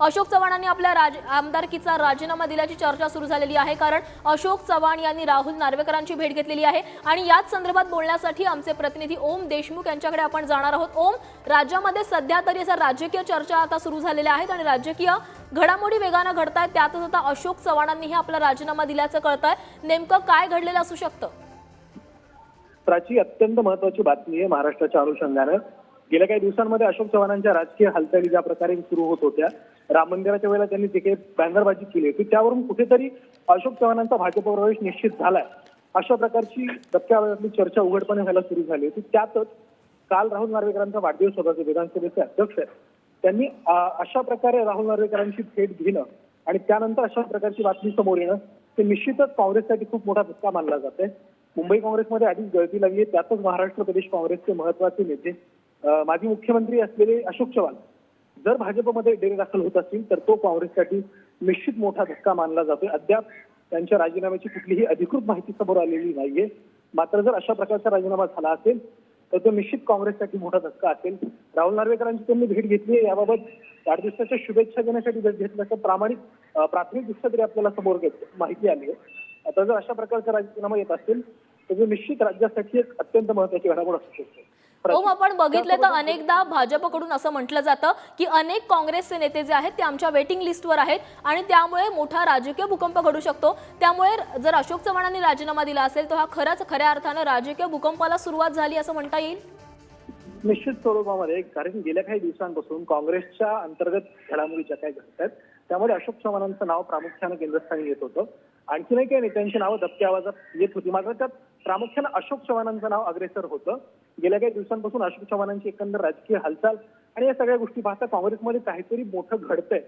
अशोक चव्हाणांनी आपल्या राज आमदारकीचा राजीनामा दिल्याची चर्चा सुरू झालेली आहे. कारण अशोक चव्हाण यांनी राहुल नार्वेकरांची भेट घेतलेली आहे. आणि याच संदर्भात बोलण्यासाठी आमचे प्रतिनिधी ओम देशमुख यांच्याकडे आपण जाणार आहोत. ओम राज्यामध्ये सध्या तरी असा राजकीय चर्चा आता सुरू झालेल्या आहेत आणि राजकीय घडामोडी वेगानं घडत आहेत त्यातच आता अशोक चव्हाणांनीही आपला राजीनामा दिल्याचं कळत आहे नेमकं काय घडलेलं असू शकतं? प्राची अत्यंत महत्वाची बातमी आहे महाराष्ट्राच्या अनुषंगानं. गेल्या काही दिवसांमध्ये अशोक चव्हाणांच्या राजकीय हालचाली ज्या प्रकारे सुरू होत होत्या राम मंदिराच्या वेळेला त्यांनी जे काही बॅनरबाजी केली होती त्यावरून कुठेतरी अशोक चव्हाणांचा भाजप प्रवेश निश्चित झालाय. अशा प्रकारची दबक्यावरली चर्चा उघडपणे व्हायला सुरू झाली होती. त्यातच काल राहुल नार्वेकरांचा वाढदिवस होता जे विधानसभेचे अध्यक्ष आहेत त्यांनी अशा प्रकारे राहुल नार्वेकरांची भेट घेणं आणि त्यानंतर अशा प्रकारची बातमी समोर येणं ते निश्चितच काँग्रेससाठी खूप मोठा धक्का मानला जातोय. मुंबई काँग्रेसमध्ये आधीच गळती लागली आहे. त्यातच महाराष्ट्र प्रदेश काँग्रेसचे महत्त्वाचे नेते माजी मुख्यमंत्री असलेले अशोक चव्हाण जर भाजपमध्ये डेरेदाखल होत असतील तर तो काँग्रेससाठी निश्चित मोठा धक्का मानला जातोय. अद्याप त्यांच्या राजीनाम्याची कुठलीही अधिकृत माहिती समोर आलेली नाहीये. मात्र जर अशा प्रकारचा राजीनामा झाला असेल तर तो निश्चित काँग्रेससाठी मोठा धक्का असेल. राहुल नार्वेकरांची त्यांनी भेट घेतली आहे. याबाबत वाढदिवसाच्या शुभेच्छा देण्यासाठी भेट घेतल्याचं प्रामाणिक प्राथमिक दृष्ट्या तरी आपल्याला समोर घेत माहिती आली आहे. आता जर अशा प्रकारचा राजीनामा येत असेल तर तो निश्चित राज्यासाठी एक अत्यंत महत्वाची घडामोड असू शकते. आपण बघितलं तर अनेकदा भाजपकडून असं म्हटलं जातं की अनेक काँग्रेसचे नेते जे आहेत ते आमच्या वेटिंग लिस्टवर आहेत आणि त्यामुळे मोठा राजकीय भूकंप घडू शकतो. त्यामुळे जर अशोक चव्हाणांनी राजीनामा दिला असेल तर हा खरंच खऱ्या अर्थानं राजकीय भूकंपाला सुरुवात झाली असं म्हणता येईल? निश्चित स्वरूपामध्ये कारण गेल्या काही दिवसांपासून काँग्रेसच्या अंतर्गत घडामोडी ज्या काही घडत आहेत त्यामध्ये अशोक चव्हाणांचं नाव प्रामुख्यानं केंद्रस्थानी येत होतं. आणखीनही काही नेत्यांची नावं दबक्या आवाजात येत होती मात्र त्यात प्रामुख्यानं अशोक चव्हाणांचं नाव अग्रेसर होतं. गेल्या काही दिवसांपासून अशोक चव्हाणांची एकंदर राजकीय हालचाल आणि या सगळ्या गोष्टी पाहता काँग्रेसमध्ये काहीतरी मोठं घडतंय.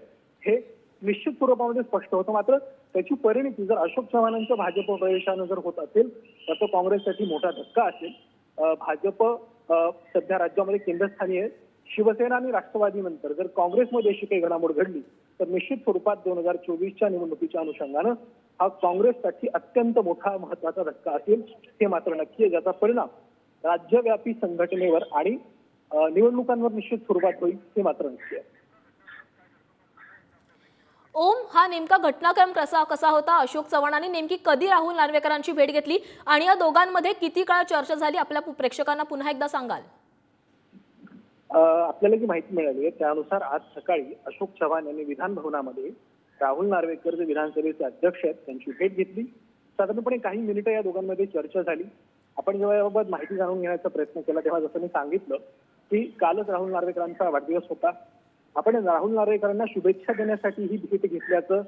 हे निश्चित स्वरूपामध्ये स्पष्ट होतं. मात्र त्याची परिणिती जर अशोक चव्हाणांच्या भाजप प्रवेशानं जर होत असेल तर तो काँग्रेससाठी मोठा धक्का असेल. भाजप सध्या राज्यामध्ये केंद्रस्थानी आहे शिवसेना आणि राष्ट्रवादी नंतर जर काँग्रेसमध्ये अशी काही घडामोड घडली तर निश्चित स्वरूपात दोन हजार चोवीसच्या निवडणुकीच्या अनुषंगानं हा काँग्रेससाठी अत्यंत मोठा महत्त्वाचा धक्का असेल हे मात्र नक्की आहे ज्याचा परिणाम राज्यव्यापी संघटनेवर आणि निवडणुकांवर निश्चित स्वरूपात होईल हे मात्र नक्की आहे. ओम हा नेमका घटनाक्रम कसा कसा होता? अशोक चव्हाणांनी नेमकी कधी राहुल नार्वेकरांची भेट घेतली? आणि या दोघांमध्ये किती काळ चर्चा झाली? आपल्या प्रेक्षकांना पुन्हा एकदा सांगाल. आपल्याला जी माहिती मिळाली आहे त्यानुसार आज सकाळी अशोक चव्हाण यांनी विधान भवनामध्ये राहुल नार्वेकर जे विधानसभेचे अध्यक्ष आहेत त्यांची भेट घेतली. साधारणपणे काही मिनिटं या दोघांमध्ये चर्चा झाली. आपण जेव्हा याबाबत माहिती जाणून घेण्याचा प्रयत्न केला तेव्हा जसं मी सांगितलं की कालच राहुल नार्वेकरांचा वाढदिवस होता. आपण राहुल नार्वेकरांना शुभेच्छा देण्यासाठी ही भेट घेतल्याचं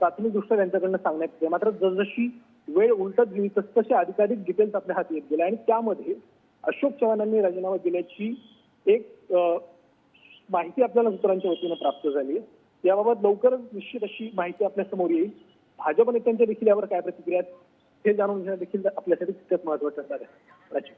प्राथमिकदृष्ट्या त्यांच्याकडनं सांगण्यात येते. मात्र जसजशी वेळ उलटत गेली तसतसे अधिकाधिक डिटेल्स आपल्या हाती येत गेले आणि त्यामध्ये अशोक चव्हाणांनी राजीनामा दिल्याची एक माहिती आपल्याला सूत्रांच्या वतीनं प्राप्त झाली आहे. याबाबत लवकरच निश्चित अशी माहिती आपल्यासमोर येईल. भाजप नेत्यांच्या देखील यावर काय प्रतिक्रिया हे जाणून घेणं देखील आपल्यासाठी तितकंच महत्वाचं असणार आहे.